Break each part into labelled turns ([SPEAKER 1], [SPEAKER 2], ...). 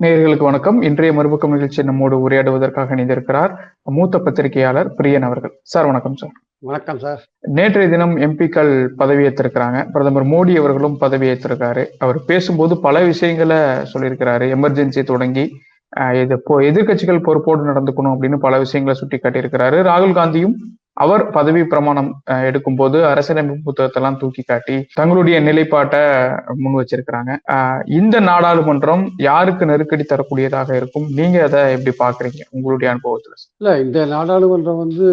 [SPEAKER 1] நேயர்களுக்கு வணக்கம். இன்றைய மறுபக்கம் நிகழ்ச்சி நம்மோடு உரையாடுவதற்காக இணைந்திருக்கிறார் மூத்த பத்திரிகையாளர் பிரியன் அவர்கள். சார் வணக்கம் சார்.
[SPEAKER 2] வணக்கம் சார்.
[SPEAKER 1] நேற்றைய தினம் எம்பிக்கள் பதவியேற்றிருக்கிறாங்க பிரதமர் மோடி அவர்களும் பதவியேற்றிருக்காரு அவர் பேசும்போது பல விஷயங்களை சொல்லியிருக்கிறாரு. எமர்ஜென்சி தொடங்கி அஹ், இது இப்போ எதிர்க்கட்சிகள் பொறுப்போடு நடந்துக்கணும் அப்படின்னு பல விஷயங்களை சுட்டி காட்டியிருக்கிறாரு ராகுல் காந்தியும் அவர் பதவி பிரமாணம் எடுக்கும் போது அரசியலமைப்பு புத்தகத்தெல்லாம் தூக்கி காட்டி தங்களுடைய நிலைப்பாட்டை முன் வச்சிருக்கிறாங்க. இந்த நாடாளுமன்றம் யாருக்கு நெருக்கடி தரக்கூடியதாக இருக்கும்? நீங்க அதை எப்படி பாக்குறீங்க உங்களுடைய அனுபவத்துல.
[SPEAKER 2] இல்ல இந்த நாடாளுமன்றம் வந்து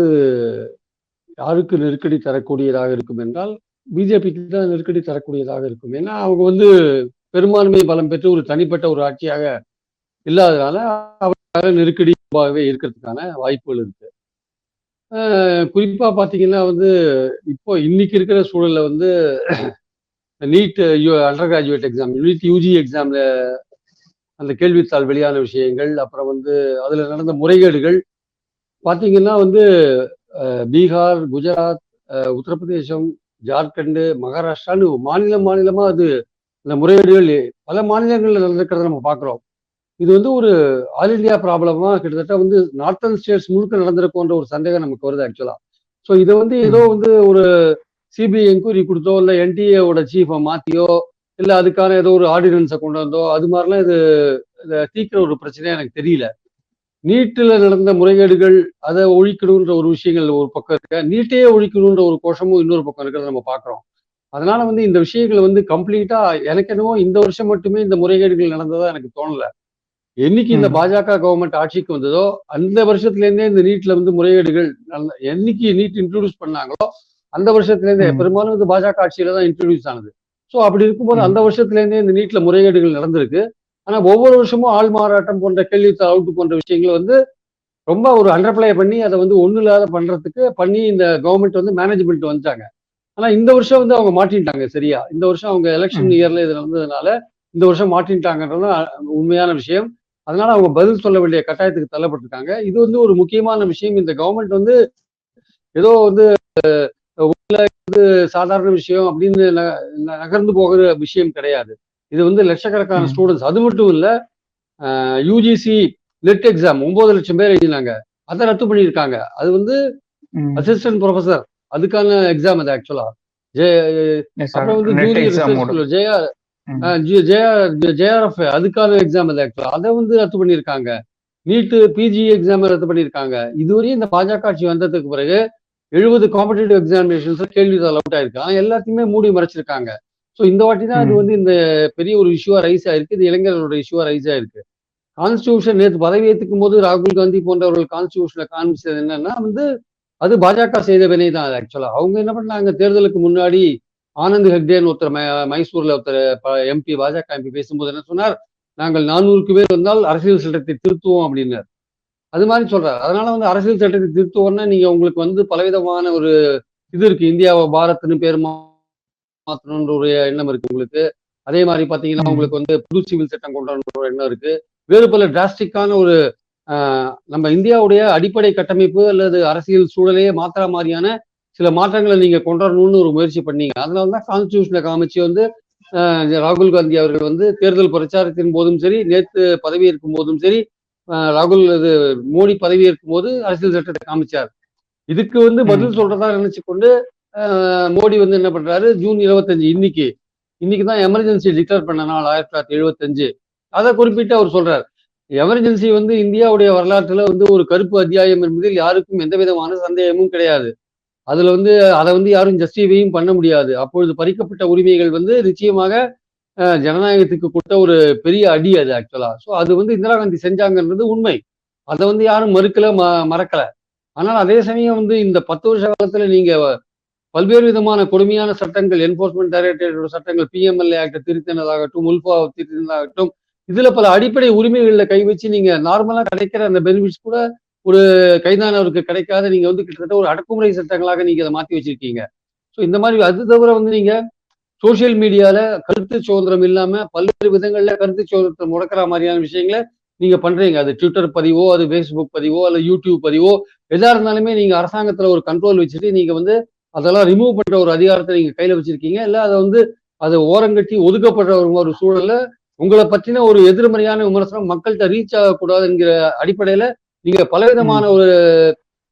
[SPEAKER 2] யாருக்கு நெருக்கடி தரக்கூடியதாக இருக்கும் என்றால் பிஜேபிக்கு தான் நெருக்கடி தரக்கூடியதாக இருக்கும். ஏன்னா அவங்க வந்து பெரும்பான்மை பலம் பெற்று ஒரு தனிப்பட்ட ஒரு ஆட்சியாக இல்லாதனால அவருக்காக நெருக்கடியாகவே இருக்கிறதுக்கான வாய்ப்புகள் இருக்கு. குறிப்பாக பார்த்தீங்கன்னா வந்து இப்போ இன்னைக்கு இருக்கிற சூழலில் வந்து NEET undergraduate exam NEET UG எக்ஸாமில் அந்த கேள்வித்தாள் வெளியான விஷயங்கள் அப்புறம் வந்து அதில் நடந்த முறைகேடுகள். பார்த்தீங்கன்னா வந்து பீகார் குஜராத் உத்தரப்பிரதேசம் ஜார்க்கண்டு மகாராஷ்டிரான்னு மாநிலம் மாநிலமாக அது அந்த முறைகேடுகள் பல மாநிலங்களில் நடந்திருக்கிறத நம்ம பார்க்குறோம் இது வந்து ஒரு ஆல் இந்தியா ப்ராப்ளமா கிட்டத்தட்ட வந்து நார்த்தன் ஸ்டேட்ஸ் முழுக்க நடந்திருக்குன்ற ஒரு சந்தேகம் நமக்கு வருது ஆக்சுவலா ஸோ இதை வந்து ஏதோ வந்து ஒரு சிபிஐ என்கொயரி கொடுத்தோ இல்லை என்டிஏவோட சீஃபை மாத்தியோ இல்லை அதுக்கான ஏதோ ஒரு ஆர்டினன்ஸை கொண்டு வந்தோ அது மாதிரிலாம் இது இதை தீர்க்கிற ஒரு பிரச்சனையா எனக்கு தெரியல. நீட்டில் நடந்த முறைகேடுகள் அதை ஒழிக்கணுன்ற ஒரு விஷயங்கள் ஒரு பக்கம் இருக்க. நீட்டையே ஒழிக்கணுன்ற ஒரு கோஷமும் இன்னொரு பக்கம் இருக்கிறத நம்ம பார்க்குறோம். அதனால வந்து இந்த விஷயங்கள் வந்து கம்ப்ளீட்டா எனக்கு என்னவோ இந்த வருஷம் மட்டுமே இந்த முறைகேடுகள் நடந்ததா எனக்கு தோணல. என்னைக்கு இந்த. பாஜக கவர்மெண்ட் ஆட்சிக்கு வந்ததோ அந்த வருஷத்துல இருந்தே இந்த நீட்ல வந்து முறைகேடுகள் என்னைக்கு நீட் இன்ட்ரோடியூஸ் பண்ணாங்களோ அந்த வருஷத்துல இருந்தே. பெரும்பாலும் இந்த பாஜக ஆட்சியில தான் இன்ட்ரோடியூஸ் ஆனது ஸோ அப்படி இருக்கும்போது. அந்த வருஷத்துல இருந்தே இந்த நீட்ல முறைகேடுகள் நடந்திருக்கு ஆனா ஒவ்வொரு வருஷமும் ஆள் மாறாட்டம் போன்ற கேள்வித்தாள் அவுட்டு போன்ற விஷயங்களை வந்து ரொம்ப ஒரு அண்டர்பிளே பண்ணி அதை வந்து ஒண்ணு இல்லாத பண்றதுக்கு பண்ணி இந்த கவர்மெண்ட் வந்து மேனேஜ்மெண்ட் வந்துட்டாங்க ஆனா இந்த வருஷம் வந்து அவங்க மாட்டின்ட்டாங்க சரியா இந்த வருஷம் அவங்க எலெக்ஷன். இயர்ல இதுல வந்ததுனால இந்த வருஷம் மாட்டின்ட்டாங்கன்றது அ- உண்மையான விஷயம் அதனால அவங்க பதில் சொல்ல வேண்டிய கட்டாயத்துக்கு தள்ளப்பட்டிருக்காங்க. இது வந்து ஒரு முக்கியமான விஷயம். இந்த கவர்மெண்ட் வந்து ஏதோ வந்து வந்து சாதாரண விஷயம் அப்படின்னு நகர்ந்து போகிற விஷயம் கிடையாது. இது வந்து லட்சக்கணக்கான. ஸ்டூடெண்ட்ஸ் அது மட்டும் இல்ல யூஜிசி நெட் எக்ஸாம் ஒன்பது லட்சம் பேர் எழுதினாங்க. அதை ரத்து பண்ணியிருக்காங்க. அது வந்து. அசிஸ்டன்ட் ப்ரொஃபசர் அதுக்கான எக்ஸாம் அது ஆக்சுவலா
[SPEAKER 1] sir.
[SPEAKER 2] அப்புறம் வந்து
[SPEAKER 1] Net
[SPEAKER 2] ஜூனியர் ஜேஆர்எஃப் அதுக்கான எக்ஸாம் அது ஆக்சுவலா அதை வந்து ரத்து பண்ணியிருக்காங்க. நீட்டு பிஜி எக்ஸாம் ரத்து பண்ணியிருக்காங்க. இதுவரையும் இந்த பாஜக ஆட்சி வந்ததுக்கு பிறகு எழுபது காம்படிட்டிவ் எக்ஸாமினேஷன்ஸ் கேள்வித்தாள் அவுட் ஆயிருக்கு. ஆனா எல்லாத்தையுமே மூடி மறைச்சிருக்காங்க. ஸோ இந்த வாட்டி தான்
[SPEAKER 1] ம்.
[SPEAKER 2] வந்து இந்த பெரிய ஒரு இஷ்யூவா ரைஸ் ஆயிருக்கு. இது இளைஞர்களோட இஷ்யூவா ரைஸ் ஆயிருக்கு. கான்ஸ்டியூஷன் நேற்று பதவி ஏற்றுக்கும் போது ராகுல் காந்தி போன்றவர்கள் கான்ஸ்டியூஷன்ல காமிச்சது என்னன்னா வந்து அது பாஜக செய்த வினை தான் அது ஆக்சுவலா அவங்க என்ன பண்ணாங்க? தேர்தலுக்கு முன்னாடி ஆனந்த் ஹெக்டேன்னு ஒருத்தர் மைசூர்ல ஒருத்தர் எம்பி பாஜக எம்பி பேசும்போது என்ன சொன்னார்? நாங்கள் நானூறுக்கு பேர் வந்தால் அரசியல் சட்டத்தை திருத்துவோம் அப்படின்னார். அது மாதிரி சொல்றாரு. அதனால வந்து அரசியல் சட்டத்தை திருத்துவோம்னா நீங்க உங்களுக்கு வந்து பலவிதமான ஒரு இது இருக்கு. இந்தியாவை பாரத்னு பேர் மா- மாத்தணுன்ற ஒரு எண்ணம் இருக்கு உங்களுக்கு. அதே மாதிரி பாத்தீங்கன்னா. உங்களுக்கு வந்து புது சிவில் சட்டம் கொண்டு ஒரு எண்ணம் இருக்கு. வேறு பல டிராஸ்டிக்கான ஒரு நம்ம இந்தியாவுடைய அடிப்படை கட்டமைப்பு அல்லது அரசியல் சூழலையே மாத்துற மாதிரியான சில மாற்றங்களை நீங்க கொண்டு வரணும்னு ஒரு முயற்சி பண்ணீங்க. அதனால தான் கான்ஸ்டியூஷனை காமிச்சு வந்து ராகுல் காந்தி அவர்கள் வந்து தேர்தல் பிரச்சாரத்தின் போதும் சரி நேற்று பதவி இருக்கும் போதும் சரி ராகுல் இது மோடி பதவி இருக்கும் போது அரசியல் சட்டத்தை காமிச்சார். இதுக்கு வந்து பதில். சொல்றதா நினைச்சு கொண்டு மோடி வந்து என்ன பண்றாரு ஜூன் இருபத்தஞ்சு இன்னைக்கு இன்னைக்கு தான் எமர்ஜென்சி டிக்ளேர் பண்ண நாள் ஆயிரத்தி தொள்ளாயிரத்தி எழுபத்தஞ்சு அதை குறிப்பிட்டு அவர் சொல்றார். எமர்ஜென்சி வந்து இந்தியாவுடைய வரலாற்றுல வந்து ஒரு கருப்பு அத்தியாயம் என்பதில் யாருக்கும் எந்த விதமான சந்தேகமும் கிடையாது. அதுல வந்து அதை வந்து யாரும் ஜஸ்டிஃபையும் பண்ண முடியாது. அப்பொழுது பறிக்கப்பட்ட உரிமைகள் வந்து நிச்சயமாக ஜனநாயகத்துக்கு கொடுத்த ஒரு பெரிய அடி அது ஆக்சுவலா ஸோ அது வந்து இந்திரா காந்தி செஞ்சாங்கன்றது உண்மை. அதை வந்து யாரும் மறுக்கல ம மறக்கல. ஆனால் அதே சமயம் வந்து இந்த பத்து வருஷ காலத்துல நீங்க பல்வேறு விதமான கொடுமையான சட்டங்கள் என்போர்ஸ்மெண்ட் டைரக்டரேட்டோட சட்டங்கள் பிஎம்எல்ஏ ஆக்ட் திருத்தினதாகட்டும் உல்ஃபா திருத்தினதாகட்டும் இதுல பல அடிப்படை உரிமைகளில் கை வச்சு நீங்க நார்மலா கிடைக்கிற அந்த பெனிஃபிட்ஸ் கூட ஒரு கைதானவருக்கு கிடைக்காத நீங்க வந்து கிட்டத்தட்ட ஒரு அடக்குமுறை சட்டங்களாக நீங்க அதை மாத்தி வச்சிருக்கீங்க. ஸோ இந்த மாதிரி அது தவிர வந்து நீங்க சோசியல் மீடியால கருத்து சுதந்திரம் இல்லாம பல்வேறு விதங்கள்ல கருத்து சுதந்திரத்தை முடக்கிற மாதிரியான விஷயங்களை நீங்க பண்றீங்க. அது ட்விட்டர் பதிவோ அது ஃபேஸ்புக் பதிவோ அல்ல யூடியூப் பதிவோ எதா இருந்தாலுமே நீங்க அரசாங்கத்துல ஒரு கண்ட்ரோல் வச்சுட்டு நீங்க வந்து அதெல்லாம் ரிமூவ் பண்ற ஒரு அதிகாரத்தை நீங்க கையில வச்சிருக்கீங்க. இல்ல அதை வந்து அதை ஓரங்கட்டி ஒதுக்கப்படுற ஒரு சூழல்ல உங்களை பற்றின ஒரு எதிர்மறையான விமர்சனம் மக்கள்கிட்ட ரீச் ஆகக்கூடாதுங்கிற அடிப்படையில நீங்க பலவிதமான ஒரு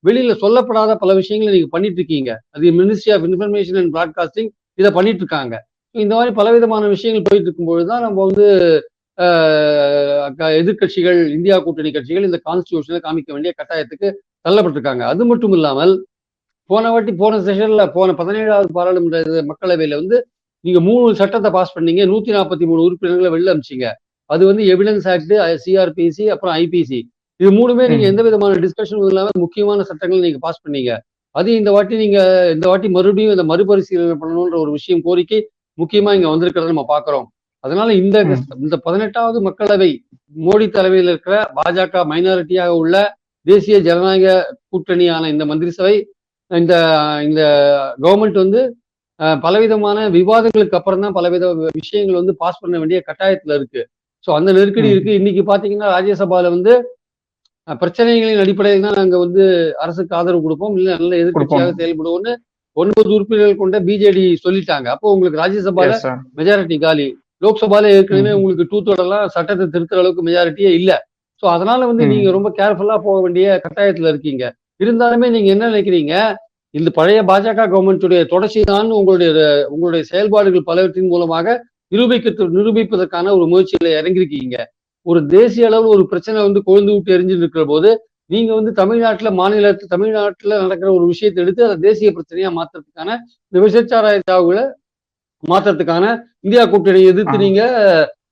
[SPEAKER 2] வெளியில சொல்லப்படாத பல விஷயங்களை நீங்க பண்ணிட்டு இருக்கீங்க அது ministry of information and broadcasting இதை பண்ணிட்டு இருக்காங்க இந்த மாதிரி பலவிதமான விஷயங்கள் போயிட்டு இருக்கும்பொழுது தான் நம்ம வந்து எதிர்கட்சிகள் இந்தியா கூட்டணி கட்சிகள் இந்த கான்ஸ்டியூஷனை காமிக்க வேண்டிய கட்டாயத்துக்கு தள்ளப்பட்டிருக்காங்க. அது மட்டும் இல்லாமல் போன வாட்டி போன செஷன்ல போன பதினேழாவது பாராளுமன்ற மக்களவையில வந்து நீங்க மூணு சட்டத்தை பாஸ் பண்ணீங்க. நூத்தி நாற்பத்தி மூணு உறுப்பினர்களை வெளில அமிச்சிங்க. அது வந்து எவிடன்ஸ் ஆக்ட் சிஆர்பிசி அப்புறம் ஐபிசி இது மூணுமே நீங்க எந்த விதமான டிஸ்கஷனும் இல்லாம முக்கியமான சட்டங்கள் நீங்க பாஸ் பண்ணீங்க. அது இந்த வாட்டி நீங்க இந்த வாட்டி மறுபடியும் இந்த மறுபரிசீலனை பண்ணணுன்ற ஒரு விஷயம் கோரிக்கை முக்கியமா இங்க வந்திருக்கிறத நம்ம பாக்குறோம் அதனால இந்த இந்த பதினெட்டாவது மக்களவை மோடி தலைமையில் இருக்கிற பாஜக மைனாரிட்டியாக உள்ள தேசிய ஜனநாயக கூட்டணியான இந்த மந்திரி சபை இந்த இந்த கவர்மெண்ட் வந்து பலவிதமான விவாதங்களுக்கு அப்புறம் தான் பலவித விஷயங்கள் வந்து பாஸ் பண்ண வேண்டிய கட்டாயத்துல இருக்கு. ஸோ அந்த நெருக்கடி இருக்கு. இன்னைக்கு பாத்தீங்கன்னா ராஜ்யசபால வந்து பிரச்சனைகளின் அடிப்படையில் தான் நாங்க வந்து அரசுக்கு ஆதரவு கொடுப்போம். இல்ல நல்ல எதிர்கட்சியாக செயல்படுவோம்னு ஒன்பது உறுப்பினர்கள் கொண்ட பிஜேடி சொல்லிட்டாங்க. அப்போ உங்களுக்கு ராஜ்யசபால மெஜாரிட்டி காலி. லோக்சபால ஏற்கனவே உங்களுக்கு டூ எல்லாம் சட்டத்தை திருத்துற அளவுக்கு மெஜாரிட்டியே இல்ல. ஸோ அதனால வந்து நீங்க ரொம்ப கேர்ஃபுல்லா போக வேண்டிய கட்டாயத்துல இருக்கீங்க. இருந்தாலுமே நீங்க என்ன நினைக்கிறீங்க? இந்த பழைய பாஜக கவர்மெண்ட்டுடைய தொடர்ச்சி தான் உங்களுடைய உங்களுடைய செயல்பாடுகள் பலவற்றின் மூலமாக நிரூபிக்க நிரூபிப்பதற்கான ஒரு முயற்சியில இறங்கிருக்கீங்க ஒரு தேசிய அளவில் ஒரு பிரச்சனை வந்து கொழுந்து விட்டு எரிஞ்சு இருக்கிற போது நீங்க வந்து தமிழ்நாட்டுல மாநிலத்து தமிழ்நாட்டுல நடக்கிற ஒரு விஷயத்தை எடுத்து அதை தேசிய பிரச்சனையா மாத்துறதுக்கான இந்த விசச்சாராய சாவுகளை மாத்துறதுக்கான இந்தியா கூட்டணி எதிர்த்து நீங்க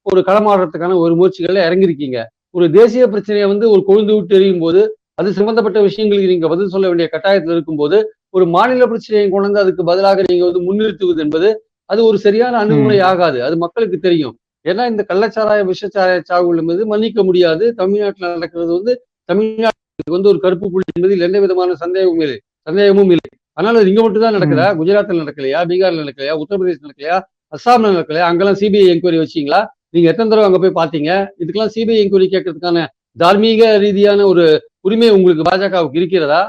[SPEAKER 2] ஒரு களமாடுறதுக்கான ஒரு முயற்சிகள்ல இறங்கிருக்கீங்க ஒரு தேசிய பிரச்சனையை வந்து ஒரு கொழுந்து விட்டு எரியும் போது அது சம்பந்தப்பட்ட விஷயங்களுக்கு நீங்க பதில் சொல்ல வேண்டிய கட்டாயத்தில் இருக்கும்போது ஒரு மாநில பிரச்சனையை கொண்டு வந்து அதுக்கு பதிலாக நீங்க வந்து முன்னிறுத்துவது என்பது அது ஒரு சரியான அணுகுமுறை ஆகாது. அது மக்களுக்கு தெரியும். ஏன்னா இந்த கள்ளச்சாராய விஷச்சாராய சாவுகள் என்பது மன்னிக்க முடியாது. தமிழ்நாட்டில் நடக்கிறது வந்து தமிழ்நாட்டுக்கு வந்து ஒரு கருப்பு புள்ளி என்பதில் எந்த விதமான சந்தேகமும் இல்லை. சந்தேகமும் இல்லை. அதனால இங்க மட்டும் தான் நடக்குதா குஜராத்ல நடக்கலையா? பீகார்ல நடக்கலையா? உத்தரப்பிரதேச நடக்கலையா? அஸ்ஸாம்ல நடக்கலையா? அங்கெல்லாம் சிபிஐ என்கொயரி வச்சீங்களா? நீங்க எத்தனை தடவை அங்க போய் பாத்தீங்க இதுக்கெல்லாம் சிபிஐ என்கொயரி கேட்கறதுக்கான தார்மீக ரீதியான ஒரு உரிமை உங்களுக்கு பாஜகவுக்கு இருக்கிறதா?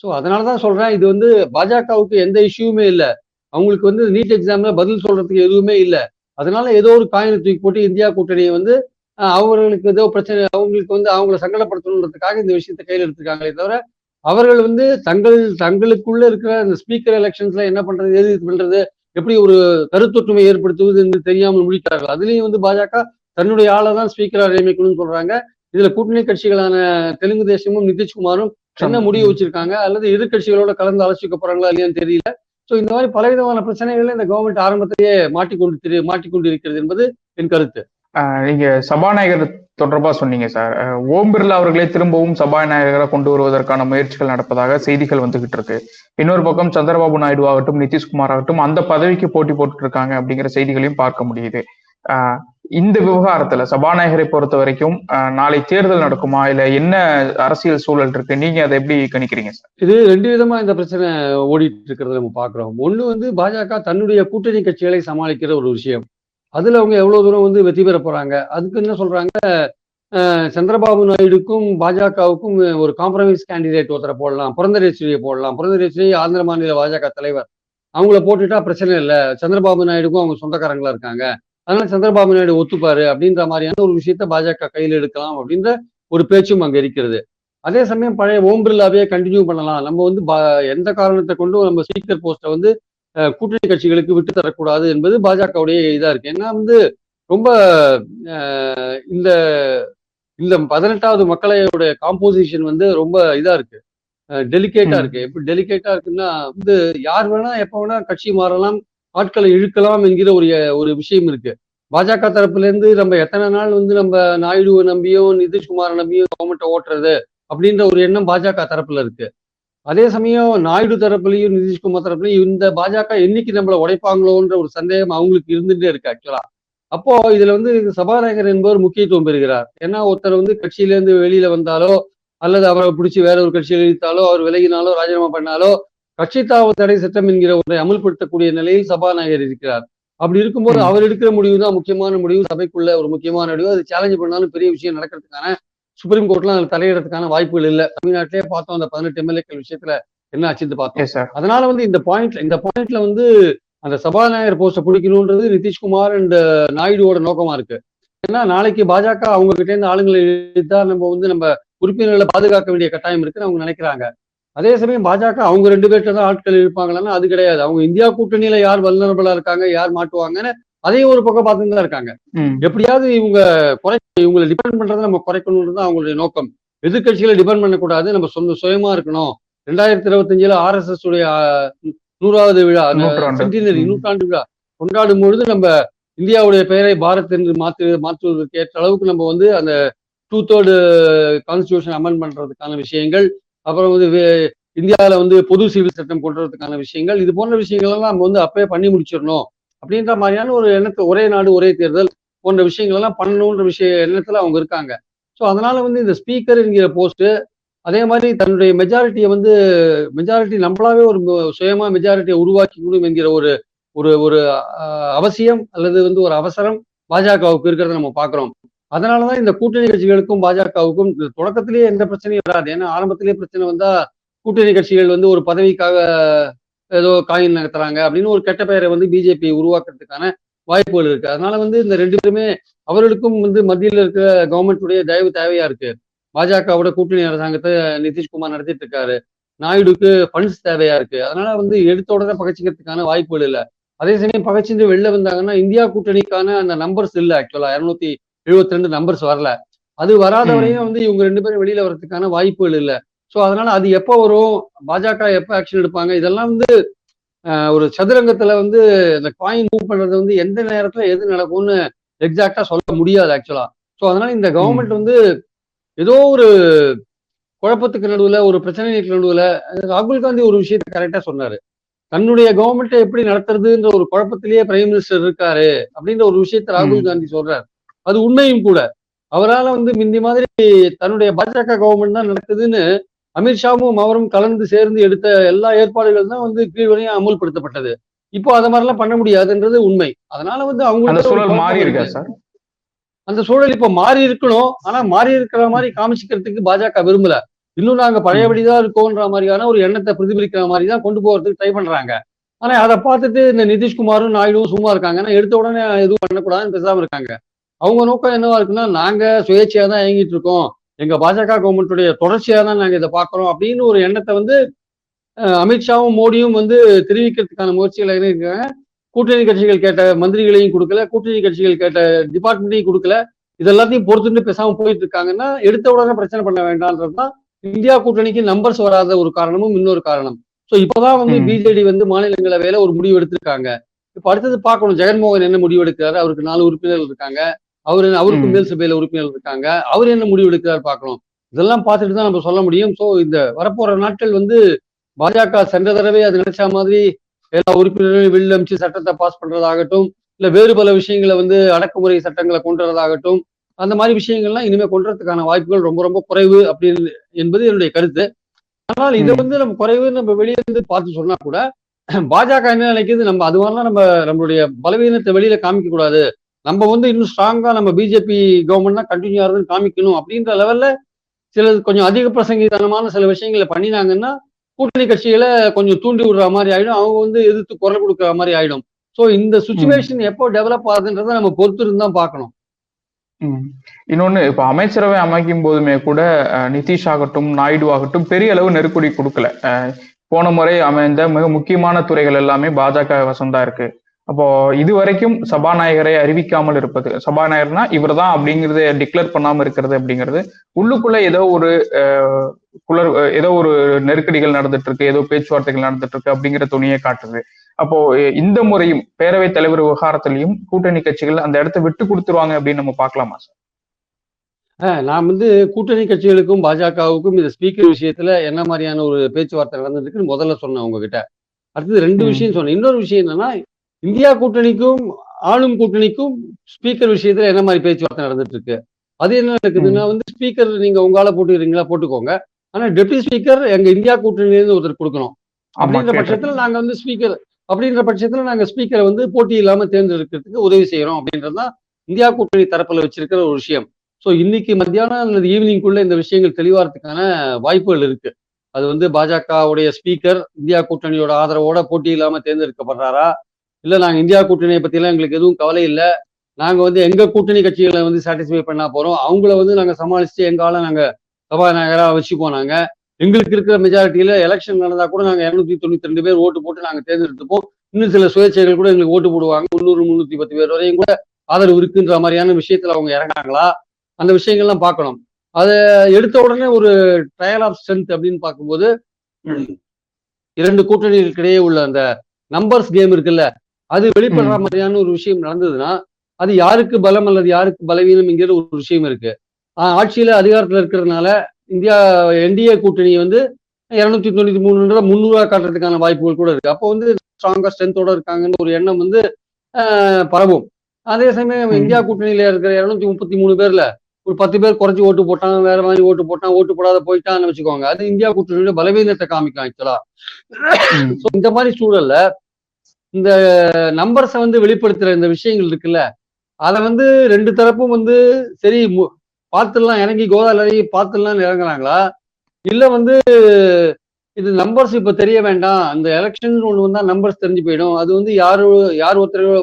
[SPEAKER 2] ஸோ அதனாலதான் சொல்றேன். இது வந்து பாஜகவுக்கு எந்த இஷ்யூமே இல்லை. அவங்களுக்கு வந்து நீட் எக்ஸாம்ல பதில் சொல்றதுக்கு எதுவுமே இல்லை. அதனால ஏதோ ஒரு காயினை தூக்கி போட்டு இந்தியா கூட்டணியை வந்து அவர்களுக்கு ஏதோ பிரச்சனை அவங்களுக்கு வந்து அவங்கள சங்கடப்படுத்தணுன்றதுக்காக இந்த விஷயத்த கையில் எடுத்திருக்காங்களே தவிர அவர்கள் வந்து தங்கள் தங்களுக்குள்ள இருக்கிற இந்த ஸ்பீக்கர் எலெக்ஷன்ஸ்ல என்ன பண்றது எது பண்றது எப்படி ஒரு கருத்தொற்றுமை ஏற்படுத்துவது என்று தெரியாமல் முடிக்கிறார்கள். அதுலயும் வந்து பாஜக தன்னுடைய ஆளை தான் ஸ்பீக்கரா நியமிக்கணும்னு சொல்றாங்க. இதுல கூட்டணி கட்சிகளான தெலுங்கு தேசமும் நிதிஷ்குமாரும் என்ன முடிவு வச்சிருக்காங்க அல்லது எதிர்கட்சிகளோட கலந்து ஆலோசிக்க போறாங்களா இல்லையான்னு தெரியல. ஸோ இந்த மாதிரி பலவிதமான பிரச்சனைகளை இந்த கவர்மெண்ட் ஆரம்பத்திலேயே மாட்டிக்கொண்டு திரு மாட்டிக்கொண்டு இருக்கிறது என்பது என் கருத்து.
[SPEAKER 1] நீங்க சபாநாயகர் தொடர்பா சொன்னீங்க சார். ஓம் பிர்லா அவர்களே திரும்பவும் சபாநாயகரை கொண்டு வருவதற்கான முயற்சிகள் நடப்பதாக செய்திகள் வந்துகிட்டு இருக்கு. இன்னொரு பக்கம் சந்திரபாபு நாயுடு ஆகட்டும் நிதிஷ்குமார் ஆகட்டும் அந்த பதவிக்கு போட்டி போட்டு இருக்காங்க அப்படிங்கிற செய்திகளையும் பார்க்க முடியுது. இந்த விவகாரத்துல சபாநாயகரை பொறுத்த வரைக்கும் நாளை தேர்தல் நடக்குமா? இல்ல என்ன அரசியல் சூழல் இருக்கு? நீங்க அதை எப்படி கணிக்கிறீங்க சார்?
[SPEAKER 2] இது ரெண்டு விதமா இந்த பிரச்சனை ஓடிட்டு இருக்கிறத நம்ம பாக்குறோம். ஒண்ணு வந்து பாஜக தன்னுடைய கூட்டணி கட்சிகளை சமாளிக்கிற ஒரு விஷயம். அதுல அவங்க எவ்வளவு தூரம் வந்து வெற்றி பெற போறாங்க? அதுக்கு என்ன சொல்றாங்க? சந்திரபாபு நாயுடுக்கும் பாஜகவுக்கும் ஒரு காம்ப்ரமைஸ் கேண்டிடேட் ஒருத்தரை போடலாம். புரந்தரேஸ்வரியை போடலாம். புரந்தரேஸ்வரி ஆந்திர மாநில பாஜக தலைவர். அவங்கள போட்டுட்டா பிரச்சனை இல்லை. சந்திரபாபு நாயுடுக்கும் அவங்க சொந்தக்காரங்களா இருக்காங்க. அதனால சந்திரபாபு நாயுடு ஒத்துப்பாரு அப்படின்ற மாதிரியான ஒரு விஷயத்த பாஜக கையில் எடுக்கலாம் அப்படின்ற ஒரு பேச்சும் அங்க இருக்கிறது. அதே சமயம் பழைய ஓம் பிர்லாவே கண்டினியூ பண்ணலாம். நம்ம வந்து எந்த காரணத்தை கொண்டும் நம்ம ஸ்பீக்கர் போஸ்ட்டை வந்து கூட்டணி கட்சிகளுக்கு விட்டு தரக்கூடாது என்பது பாஜகவுடைய இதா இருக்கு. ஏன்னா வந்து ரொம்ப இந்த இந்த பதினெட்டாவது மக்களையோட காம்போசிஷன் வந்து ரொம்ப இதா இருக்கு. டெலிகேட்டா இருக்கு. எப்படி டெலிகேட்டா இருக்குன்னா வந்து யார் வேணா எப்ப வேணா கட்சி மாறலாம். ஆட்களை இழுக்கலாம் என்கிற ஒரு ஒரு விஷயம் இருக்கு. பாஜக தரப்புல இருந்து நம்ம எத்தனை நாள் வந்து நம்ம நாயுடுவை நம்பியும் நிதிஷ்குமாரை நம்பியும் கவர்மெண்ட்டை ஓட்டுறது அப்படின்ற ஒரு எண்ணம் பாஜக தரப்புல இருக்கு. அதே சமயம் நாயுடு தரப்புலையும் நிதிஷ்குமார் தரப்புலையும் இந்த பாஜக என்னைக்கு நம்மளை உடைப்பாங்களோன்ற ஒரு சந்தேகம் அவங்களுக்கு இருந்துட்டே இருக்கு ஆக்சுவலா அப்போ இதுல வந்து சபாநாயகர் என்பவர் முக்கியத்துவம் பெறுகிறார். ஏன்னா ஒருத்தர் வந்து கட்சியில இருந்து வெளியில வந்தாலோ அல்லது அவரை பிடிச்சி வேற ஒரு கட்சியில் இழுத்தாலோ அவர் விலகினாலோ ராஜினாமா பண்ணாலோ கட்சி தாவ தடை சட்டம் என்கிற ஒன்றை அமல்படுத்தக்கூடிய நிலையில் சபாநாயகர் இருக்கிறார். அப்படி இருக்கும்போது அவர் எடுக்கிற முடிவு தான் முக்கியமான முடிவு. சபைக்குள்ள ஒரு முக்கியமான முடிவு. அது சேலஞ்ச் பண்ணாலும் பெரிய விஷயம் நடக்கிறதுக்கான சுப்ரீம் கோர்ட்லாம் அதில் தலையிடறதுக்கான வாய்ப்புகள் இல்லை. தமிழ்நாட்டிலே பார்த்தோம் அந்த பதினெட்டு எம்எல்ஏக்கள் விஷயத்துல என்ன ஆச்சுன்னு பார்த்தோம். அதனால வந்து இந்த பாயிண்ட்ல இந்த பாயிண்ட்ல வந்து அந்த சபாநாயகர் போஸ்ட பிடிக்கணும்ன்றது நிதிஷ்குமார் அண்ட் நாயுடுவோட நோக்கமா இருக்கு. ஏன்னா நாளைக்கு பாஜக அவங்க கிட்ட இருந்து ஆளுங்களை இழுத்தா நம்ம வந்து நம்ம உறுப்பினர்களை பாதுகாக்க வேண்டிய கட்டாயம் இருக்குன்னு அவங்க நினைக்கிறாங்க. அதே சமயம் பாஜக அவங்க ரெண்டு பேர்ட்ட தான் ஆட்கள் இருப்பாங்களான்னா அது கிடையாது. அவங்க இந்தியா கூட்டணியில யார் வல்னரபிளா இருக்காங்க யார் மாட்டுவாங்கன்னு அதையும் ஒரு பக்கம் பார்த்துட்டு தான் இருக்காங்க. எப்படியாவது இவங்க குறை இவங்களை டிபெண்ட் பண்றதை நம்ம குறைக்கணும்ன்றது தான் அவங்களுடைய நோக்கம். எதிர்கட்சிகளை டிபெண்ட் பண்ணக்கூடாது. நம்ம சொந்த சுயமா இருக்கணும். ரெண்டாயிரத்தி இருபத்தஞ்சுல ஆர்எஸ்எஸ் உடைய ஆஹ், நூறாவது விழா. சென்டினரி. நூற்றாண்டு. விழா கொண்டாடும் பொழுது நம்ம இந்தியாவுடைய பெயரை பாரத் என்று மாற்று மாற்றுவதற்கு ஏற்ற அளவுக்கு நம்ம வந்து அந்த டூ தேர்டு கான்ஸ்டியூஷன் அமெண்ட் பண்றதுக்கான விஷயங்கள் அப்புறம் வந்து இந்தியாவில் வந்து பொது சிவில் சட்டம் கொண்டு வரதுக்கான விஷயங்கள் இது போன்ற விஷயங்கள் எல்லாம் நம்ம வந்து அப்பயே பண்ணி முடிச்சிடணும். அப்படின்ற மாதிரியான ஒரு எண்ணத்தை ஒரே நாடு ஒரே தேர்தல் போன்ற விஷயங்கள்லாம் பண்ணணுன்ற விஷய எண்ணத்துல அவங்க இருக்காங்க. ஸோ அதனால வந்து இந்த ஸ்பீக்கர் என்கிற போஸ்ட் அதே மாதிரி தன்னுடைய மெஜாரிட்டியை வந்து மெஜாரிட்டி நம்மளாவே ஒரு சுயமா மெஜாரிட்டியை உருவாக்கிக்கணும் என்கிற ஒரு ஒரு ஒரு அஹ், அவசியம் அல்லது வந்து ஒரு அவசரம் பாஜகவுக்கு இருக்கிறத நம்ம பார்க்குறோம் அதனாலதான் இந்த கூட்டணி கட்சிகளுக்கும் பாஜகவுக்கும் தொடக்கத்திலேயே எந்த பிரச்சனையும் வராது. ஏன்னா ஆரம்பத்திலேயே பிரச்சனை வந்தா கூட்டணி கட்சிகள் வந்து ஒரு பதவிக்காக ஏதோ காயின் நகர்த்துறாங்க அப்படின்னு ஒரு கெட்ட பெயரை வந்து பிஜேபி உருவாக்குறதுக்கான வாய்ப்புகள் இருக்கு. அதனால வந்து இந்த ரெண்டு பேருமே அவர்களுக்கும் வந்து மத்தியில் இருக்கிற கவர்மெண்ட்டுடைய தயவு தேவையா இருக்கு. பாஜகவோட கூட்டணி அரசாங்கத்தை நிதிஷ்குமார் நடத்திட்டு இருக்காரு. நாயுடுக்கு ஃபண்ட்ஸ் தேவையா இருக்கு. அதனால வந்து எடுத்த உடனே பகச்சிக்கிறதுக்கான வாய்ப்புகள் இல்லை. அதே சமயம் பகச்சிட்டு வெளில வந்தாங்கன்னா இந்தியா கூட்டணிக்கான அந்த நம்பர்ஸ் இல்லை ஆக்சுவலா இருநூத்தி எழுபத்தி ரெண்டு நம்பர்ஸ் வரல. அது வராத
[SPEAKER 1] ம்.
[SPEAKER 2] வரையும் வந்து இவங்க ரெண்டு பேரும் வெளியில வர்றதுக்கான வாய்ப்புகள் இல்லை. ஸோ அதனால அது எப்போ வரும் பாஜக எப்போ ஆக்ஷன் எடுப்பாங்க இதெல்லாம் வந்து ஒரு சதுரங்கத்துல வந்து இந்த காயின் மூவ் பண்றது வந்து எந்த நேரத்துல எது நடக்கும்னு எக்ஸாக்டா சொல்ல முடியாது ஆக்சுவலா ஸோ அதனால இந்த கவர்மெண்ட் வந்து ஏதோ ஒரு குழப்பத்துக்கு நடுவுல ஒரு பிரச்சனைக்கு நடுவுல ராகுல் காந்தி ஒரு விஷயத்தை கரெக்டா சொன்னாரு. தன்னுடைய கவர்மெண்ட்டை எப்படி நடத்துறதுன்ற ஒரு குழப்பத்திலேயே பிரைம் மினிஸ்டர் இருக்காரு அப்படின்ற ஒரு விஷயத்தை ராகுல். காந்தி சொல்றாரு. அது உண்மையும் கூட. அவரால வந்து முந்தி மாதிரி தன்னுடைய பாஜக கவர்மெண்ட் தான் நடக்குதுன்னு அமித்ஷாவும் அவரும் கலந்து சேர்ந்து எடுத்த எல்லா ஏற்பாடுகள் தான் வந்து கீழ்வரையும் அமுல்படுத்தப்பட்டது. இப்போ அத மாதிரிலாம் பண்ண முடியாதுன்றது உண்மை. அதனால வந்து அவங்க
[SPEAKER 1] மாறி இருக்கா சார்?
[SPEAKER 2] அந்த சூழல் இப்ப மாறி இருக்கணும். ஆனா மாறி இருக்கிற மாதிரி காமிச்சிக்கிறதுக்கு பாஜக விரும்பல. இன்னும் நாங்க பழையபடிதான் இருக்கோன்ற மாதிரியான ஒரு எண்ணத்தை பிரதிபலிக்கிற மாதிரி தான் கொண்டு போறதுக்கு ட்ரை பண்றாங்க. ஆனா அதை பார்த்துட்டு இந்த நிதிஷ்குமாரும் நாயுடுவும் சும்மா இருக்காங்க ஏன்னா எடுத்த உடனே எதுவும் பண்ணக்கூடாதுன்னு பேசாம இருக்காங்க. அவங்க நோக்கம் என்னவா இருக்குன்னா நாங்க சுயேட்சையா தான் இயங்கிட்டு இருக்கோம் எங்க பாஜக கவர்மெண்ட்டுடைய தொடர்ச்சியா தான் நாங்க இதை பாக்குறோம் அப்படின்னு ஒரு எண்ணத்தை வந்து அமித்ஷாவும் மோடியும் வந்து தெரிவிக்கிறதுக்கான முயற்சிகள் இருக்காங்க. கூட்டணி கட்சிகள் கேட்ட மந்திரிகளையும் கொடுக்கல கூட்டணி கட்சிகள் கேட்ட டிபார்ட்மெண்ட்டையும் கொடுக்கல. இது எல்லாத்தையும் பொறுத்துட்டு பேசாம போயிட்டு இருக்காங்கன்னா எடுத்த உடனே பிரச்சனை பண்ண வேண்டாம்ன்றதுதான் இந்தியா கூட்டணிக்கு நம்பர்ஸ் வராத ஒரு காரணமும் இன்னொரு காரணம். ஸோ இப்போதான் வந்து. பிஜேடி வந்து மாநிலங்களவையில ஒரு முடிவு எடுத்திருக்காங்க. இப்போ அடுத்தது பார்க்கணும். ஜெகன்மோகன் என்ன முடிவு எடுக்கிறாரு? அவருக்கு நாலு உறுப்பினர்கள் இருக்காங்க. அவரு அவருக்கு
[SPEAKER 1] ம்.
[SPEAKER 2] மேல் சபையில உறுப்பினர்கள் இருக்காங்க. அவர் என்ன முடிவு எடுக்கிறார் பார்க்கணும் இதெல்லாம் பார்த்துட்டு தான் நம்ம சொல்ல முடியும். ஸோ இந்த வரப்போற நாட்கள் வந்து பாஜக சென்ற தடவை அது நினைச்ச மாதிரி எல்லா உறுப்பினர்களையும் வெளில அமிச்சு சட்டத்தை பாஸ் பண்றதாகட்டும் இல்ல வேறு பல விஷயங்களை வந்து அடக்குமுறை சட்டங்களை கொண்டு வரதாகட்டும் அந்த மாதிரி விஷயங்கள்லாம் இனிமே கொண்டு வரதுக்கான வாய்ப்புகள் ரொம்ப ரொம்ப குறைவு அப்படின்னு என்பது என்னுடைய கருத்து. ஆனால் இதை. வந்து நம்ம குறைவுன்னு நம்ம வெளியே இருந்து பார்த்து சொன்னா கூட பாஜக என்ன நினைக்குது? நம்ம அது மாதிரிலாம் நம்ம நம்மளுடைய பலவீனத்தை வெளியில காமிக்க கூடாது நம்ம வந்து இன்னும் ஸ்ட்ராங்கா நம்ம பிஜேபி கவர்மெண்ட் தான் கண்டினியூ ஆகுதுன்னு காமிக்கணும் அப்படின்ற லெவல்ல சில கொஞ்சம் அதிக பிரசங்கித்தனமான சில விஷயங்களை பண்ணினாங்கன்னா கூட்டணி கட்சிகளை கொஞ்சம் தூண்டி விடுற மாதிரி ஆயிடும். அவங்க வந்து எதிர்த்து குரல் கொடுக்குற மாதிரி ஆயிடும். ஸோ இந்த சுச்சுவேஷன் எப்போ டெவலப் ஆகுதுன்றத நம்ம பொறுத்திருந்து தான் பார்க்கணும்.
[SPEAKER 1] இன்னொன்னு இப்ப அமைச்சரவை அமைக்கும் போதுமே கூட நிதிஷ் ஆகட்டும் நாயுடு ஆகட்டும் பெரிய அளவு நெருக்கடி கொடுக்கல. போன முறை அமைந்த மிக முக்கியமான துறைகள் எல்லாமே பாஜக வசந்தா இருக்கு. அப்போ இது வரைக்கும் சபாநாயகரை அறிவிக்காமல் இருப்பது. சபாநாயகர்னா இவர்தான் அப்படிங்கறத டிக்ளேர் பண்ணாம இருக்கிறது அப்படிங்கிறது. உள்ளுக்குள்ள ஏதோ ஒரு குளர் ஏதோ ஒரு நெருக்கடிகள் நடந்துட்டு இருக்கு ஏதோ பேச்சுவார்த்தைகள் நடந்துட்டு இருக்கு அப்படிங்கிற துணியை காட்டுது. அப்போ இந்த முறையும் பேரவைத் தலைவர் விவகாரத்திலையும் கூட்டணி கட்சிகள் அந்த இடத்த விட்டு கொடுத்துருவாங்க அப்படின்னு நம்ம பார்க்கலாமா சார்?
[SPEAKER 2] நான் வந்து கூட்டணி கட்சிகளுக்கும் பாஜகவுக்கும் இந்த ஸ்பீக்கர் விஷயத்துல என்ன மாதிரியான ஒரு பேச்சுவார்த்தை நடந்திருக்குன்னு முதல்ல சொன்னேன் உங்ககிட்ட. அடுத்தது ரெண்டு. விஷயம் சொன்னேன். இன்னொரு விஷயம் என்னன்னா இந்தியா கூட்டணிக்கும் ஆளும் கூட்டணிக்கும் ஸ்பீக்கர் விஷயத்துல என்ன மாதிரி பேச்சுவார்த்தை நடந்துட்டு இருக்கு அது என்ன நடக்குதுன்னா வந்து ஸ்பீக்கர் நீங்க உங்களால போட்டுக்கிறீங்களா? போட்டுக்கோங்க. ஆனா டெப்டி ஸ்பீக்கர் எங்க இந்தியா கூட்டணியிலிருந்து ஒருத்தர் கொடுக்கணும். அப்படின்ற. பட்சத்துல நாங்க வந்து ஸ்பீக்கர் அப்படின்ற பட்சத்துல நாங்க ஸ்பீக்கரை வந்து போட்டி இல்லாம தேர்ந்தெடுக்கிறதுக்கு உதவி செய்யறோம் அப்படின்றதுதான் இந்தியா கூட்டணி தரப்புல வச்சிருக்கிற ஒரு விஷயம். ஸோ இன்னைக்கு மத்தியானம் அல்லது ஈவினிங்குள்ள இந்த விஷயங்கள் தெளிவாகிறதுக்கான வாய்ப்புகள் இருக்கு. அது வந்து பாஜகவுடைய ஸ்பீக்கர் இந்தியா கூட்டணியோட ஆதரவோட போட்டி இல்லாம தேர்ந்தெடுக்கப்படுறாரா? இல்லை நாங்கள் இந்தியா கூட்டணியை பற்றிலாம் எங்களுக்கு எதுவும் கவலை இல்லை. நாங்கள் வந்து எங்கள் கூட்டணி கட்சிகளை வந்து சாட்டிஸ்ஃபை பண்ண போகிறோம் அவங்கள வந்து நாங்கள் சமாளிச்சுட்டு எங்க நாங்கள் சபாநாயகராக வச்சுப்போம் நாங்கள் எங்களுக்கு இருக்கிற மெஜாரிட்டியில் எலெக்ஷன் நடந்தா கூட நாங்கள் இரநூத்தி தொண்ணூத்தி ரெண்டு பேர் ஓட்டு போட்டு நாங்கள் தேர்ந்தெடுத்துப்போம். இன்னும் சில சுயேட்சைகள் கூட எங்களுக்கு ஓட்டு போடுவாங்க. முந்நூறு முந்நூற்றி பத்து பேர் வரையும் கூட ஆதரவு இருக்குன்ற மாதிரியான விஷயத்துல அவங்க இறங்குறாங்களா? அந்த விஷயங்கள்லாம் பார்க்கணும். அதை எடுத்த உடனே ஒரு ட்ரையல் ஆஃப் ஸ்ட்ரென்த் அப்படின்னு பார்க்கும்போது இரண்டு கூட்டணிகளுக்கிடையே உள்ள அந்த நம்பர்ஸ் கேம் இருக்குல்ல அது வெளிப்படுற. மாதிரியான ஒரு விஷயம் நடந்ததுன்னா அது யாருக்கு பலம் அல்லது யாருக்கு பலவீனம்ங்கிற ஒரு விஷயம் இருக்கு. ஆஹ் ஆட்சியில அதிகாரத்துல இருக்கிறதுனால இந்தியா என்டிஏ கூட்டணி வந்து இருநூத்தி தொண்ணூத்தி மூணுன்ற முந்நூறுவா காட்டுறதுக்கான வாய்ப்புகள் கூட இருக்கு. அப்போ வந்து ஸ்ட்ராங்கா ஸ்ட்ரென்த்தோட இருக்காங்கன்னு ஒரு எண்ணம் வந்து பரவும். அதே சமயம். இந்தியா கூட்டணியில இருக்கிற இருநூத்தி முப்பத்தி மூணு பேர்ல ஒரு பத்து பேர் குறைச்சி ஓட்டு போட்டான் வேற மாதிரி ஓட்டு போட்டான் ஓட்டு போடாத போயிட்டான்னு வச்சுக்கோங்க. அது இந்தியா கூட்டணியோட பலவீனத்தை காமிக்கும் ஆக்சுவலா இந்த மாதிரி சூழல்ல இந்த நம்பர்ஸை வந்து வெளிப்படுத்துற இந்த விஷயங்கள் இருக்குல்ல அதை வந்து ரெண்டு தரப்பும் வந்து சரி பார்த்துடலாம் இறங்கி கோதால இறங்கி பார்த்துடலாம் இறங்குறாங்களா? இல்ல வந்து இது நம்பர்ஸ் இப்ப தெரிய வேண்டாம். அந்த எலெக்ஷன் ஒண்ணு வந்தா நம்பர்ஸ் தெரிஞ்சு போயிடும். அது வந்து யாரு யார் ஒருத்தரோட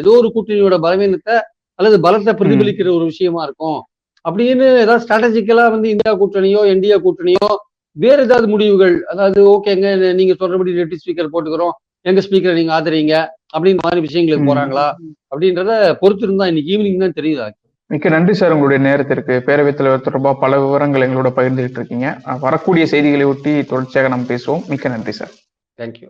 [SPEAKER 2] ஏதோ ஒரு கூட்டணியோட பலவீனத்தை அல்லது பலத்தை பிரதிபலிக்கிற ஒரு விஷயமா இருக்கும். அப்படின்னு ஏதாவது ஸ்ட்ராட்டஜிக்கலா வந்து இந்தியா கூட்டணியோ என்டிஏ கூட்டணியோ வேற ஏதாவது முடிவுகள் அதாவது ஓகேங்க நீங்க சொல்றபடி டெப்டி ஸ்பீக்கர் போட்டுக்கிறோம். எங்க ஸ்பீக்கரை நீங்க ஆதரிங்க அப்படின்ற மாதிரி விஷயங்களுக்கு. போறாங்களா? அப்படின்றத பொறுத்து இருந்தா இன்னைக்கு ஈவினிங் தான் தெரியுது
[SPEAKER 1] மிக்க நன்றி சார் உங்களுடைய நேரத்திற்கு. பேரவைத் தலைவர் தொடர்பாக பல விவரங்கள் எங்களோட பகிர்ந்துகிட்டு இருக்கீங்க. வரக்கூடிய செய்திகளை ஒட்டி தொடர்ச்சியாக நாம் பேசுவோம். மிக்க நன்றி சார்.
[SPEAKER 2] தேங்க்யூ